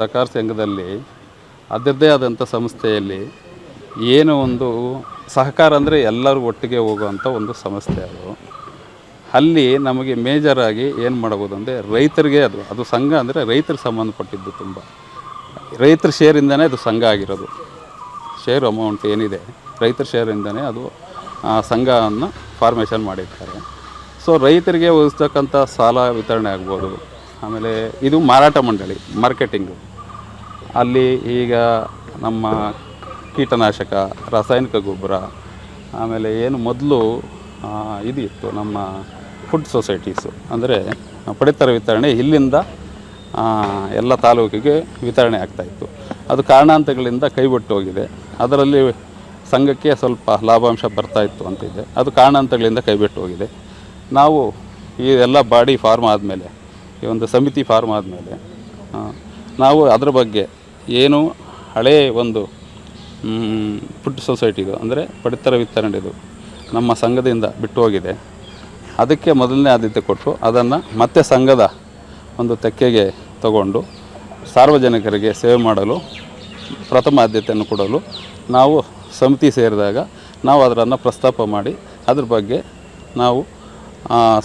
ಸಹಕಾರ ಸಂಘದಲ್ಲಿ ಅದರದ್ದೇ ಆದಂಥ ಸಂಸ್ಥೆಯಲ್ಲಿ ಏನು ಒಂದು ಸಹಕಾರ ಅಂದರೆ ಎಲ್ಲರೂ ಒಟ್ಟಿಗೆ ಹೋಗುವಂಥ ಒಂದು ಸಂಸ್ಥೆ ಅದು. ಅಲ್ಲಿ ನಮಗೆ ಮೇಜರಾಗಿ ಏನು ಮಾಡ್ಬೋದು ಅಂದರೆ ರೈತರಿಗೆ ಅದು ಅದು ಸಂಘ ಅಂದರೆ ರೈತರಿಗೆ ಸಂಬಂಧಪಟ್ಟಿದ್ದು ತುಂಬ. ರೈತರ ಶೇರಿಂದನೇ ಅದು ಸಂಘ ಆಗಿರೋದು. ಶೇರ್ ಅಮೌಂಟ್ ಏನಿದೆ, ರೈತರ ಶೇರಿಂದನೇ ಅದು, ಆ, ಸಂಘವನ್ನು ಫಾರ್ಮೇಷನ್ ಮಾಡಿರ್ತಾರೆ ಸೊ ರೈತರಿಗೆ ಒದಗಿಸ್ತಕ್ಕಂಥ ಸಾಲ ವಿತರಣೆ ಆಗ್ಬೋದು. ಆಮೇಲೆ ಇದು ಮಾರಾಟ ಮಂಡಳಿ ಮಾರ್ಕೆಟಿಂಗು ಅಲ್ಲಿ ಈಗ ನಮ್ಮ ಕೀಟನಾಶಕ, ರಾಸಾಯನಿಕ ಗೊಬ್ಬರ, ಆಮೇಲೆ ಏನು ಮೊದಲು ಇದು ಇತ್ತು ನಮ್ಮ ಫುಡ್ ಸೊಸೈಟೀಸು ಅಂದರೆ ಪಡಿತರ ವಿತರಣೆ ಇಲ್ಲಿಂದ ಎಲ್ಲ ತಾಲೂಕಿಗೆ ವಿತರಣೆ ಆಗ್ತಾಯಿತ್ತು ಅದು ಕಾರಣಾಂತರಗಳಿಂದ ಕೈಬಿಟ್ಟು ಹೋಗಿದೆ. ಅದರಲ್ಲಿ ಸಂಘಕ್ಕೆ ಸ್ವಲ್ಪ ಲಾಭಾಂಶ ಬರ್ತಾಯಿತ್ತು ಅಂತಿದೆ. ಅದು ಕಾರಣಾಂತಗಳಿಂದ ಕೈಬಿಟ್ಟು ಹೋಗಿದೆ. ನಾವು ಈ ಎಲ್ಲ ಬಾಡಿ ಫಾರ್ಮ್ ಆದಮೇಲೆ, ಈ ಒಂದು ಸಮಿತಿ ಫಾರ್ಮ್ ಆದಮೇಲೆ ನಾವು ಅದರ ಬಗ್ಗೆ ಏನು ಹಳೇ ಒಂದು ಫುಡ್ ಸೊಸೈಟಿದು ಅಂದರೆ ಪಡಿತರ ವಿತರಣೆದು ನಮ್ಮ ಸಂಘದಿಂದ ಬಿಟ್ಟು ಹೋಗಿದೆ. ಅದಕ್ಕೆ ಮೊದಲನೇ ಆದ್ಯತೆ ಕೊಟ್ಟು ಅದನ್ನು ಮತ್ತೆ ಸಂಘದ ಒಂದು ತೆಕ್ಕೆಗೆ ತಗೊಂಡು ಸಾರ್ವಜನಿಕರಿಗೆ ಸೇವೆ ಮಾಡಲು, ಪ್ರಥಮ ಆದ್ಯತೆಯನ್ನು ಕೊಡಲು ನಾವು ಸಮಿತಿ ಸೇರಿದಾಗ ನಾವು ಅದರನ್ನು ಪ್ರಸ್ತಾಪ ಮಾಡಿ, ಅದ್ರ ಬಗ್ಗೆ ನಾವು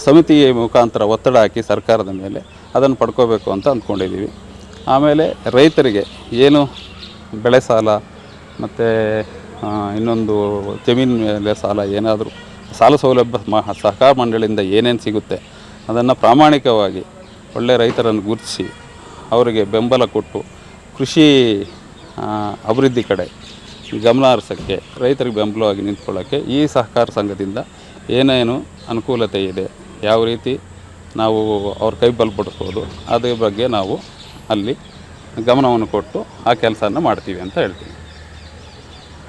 ಸಮಿತಿಯ ಮುಖಾಂತರ ಒತ್ತಡ ಹಾಕಿ ಸರ್ಕಾರದ ಮೇಲೆ ಅದನ್ನು ಪಡ್ಕೋಬೇಕು ಅಂತ ಅಂದ್ಕೊಂಡಿದ್ದೀವಿ. ಆಮೇಲೆ ರೈತರಿಗೆ ಏನು ಬೆಳೆ ಸಾಲ ಮತ್ತು ಇನ್ನೊಂದು ಜಮೀನು ಮೇಲೆ ಸಾಲ ಏನಾದರೂ ಸಾಲ ಸೌಲಭ್ಯ ಮ, ಸಹಕಾರ ಮಂಡಳಿಯಿಂದ ಏನೇನು ಸಿಗುತ್ತೆ ಅದನ್ನು ಪ್ರಾಮಾಣಿಕವಾಗಿ ಒಳ್ಳೆಯ ರೈತರನ್ನು ಗುರುತಿಸಿ ಅವರಿಗೆ ಬೆಂಬಲ ಕೊಟ್ಟು ಕೃಷಿ ಅಭಿವೃದ್ಧಿ ಕಡೆ ಗಮನ ಹರಿಸೋಕ್ಕೆ, ರೈತರಿಗೆ ಬೆಂಬಲವಾಗಿ ನಿಂತ್ಕೊಳ್ಳೋಕ್ಕೆ ಈ ಸಹಕಾರ ಸಂಘದಿಂದ ಏನೇನು ಅನುಕೂಲತೆ ಇದೆ, ಯಾವ ರೀತಿ ನಾವು ಅವ್ರ ಕೈ ಬಲಪಡಿಸ್ಬೋದು ಅದ್ರ ಬಗ್ಗೆ ನಾವು ಅಲ್ಲಿ ಗಮನವನ್ನು ಕೊಟ್ಟು ಆ ಕೆಲಸವನ್ನು ಮಾಡ್ತೀವಿ ಅಂತ ಹೇಳ್ತೀವಿ.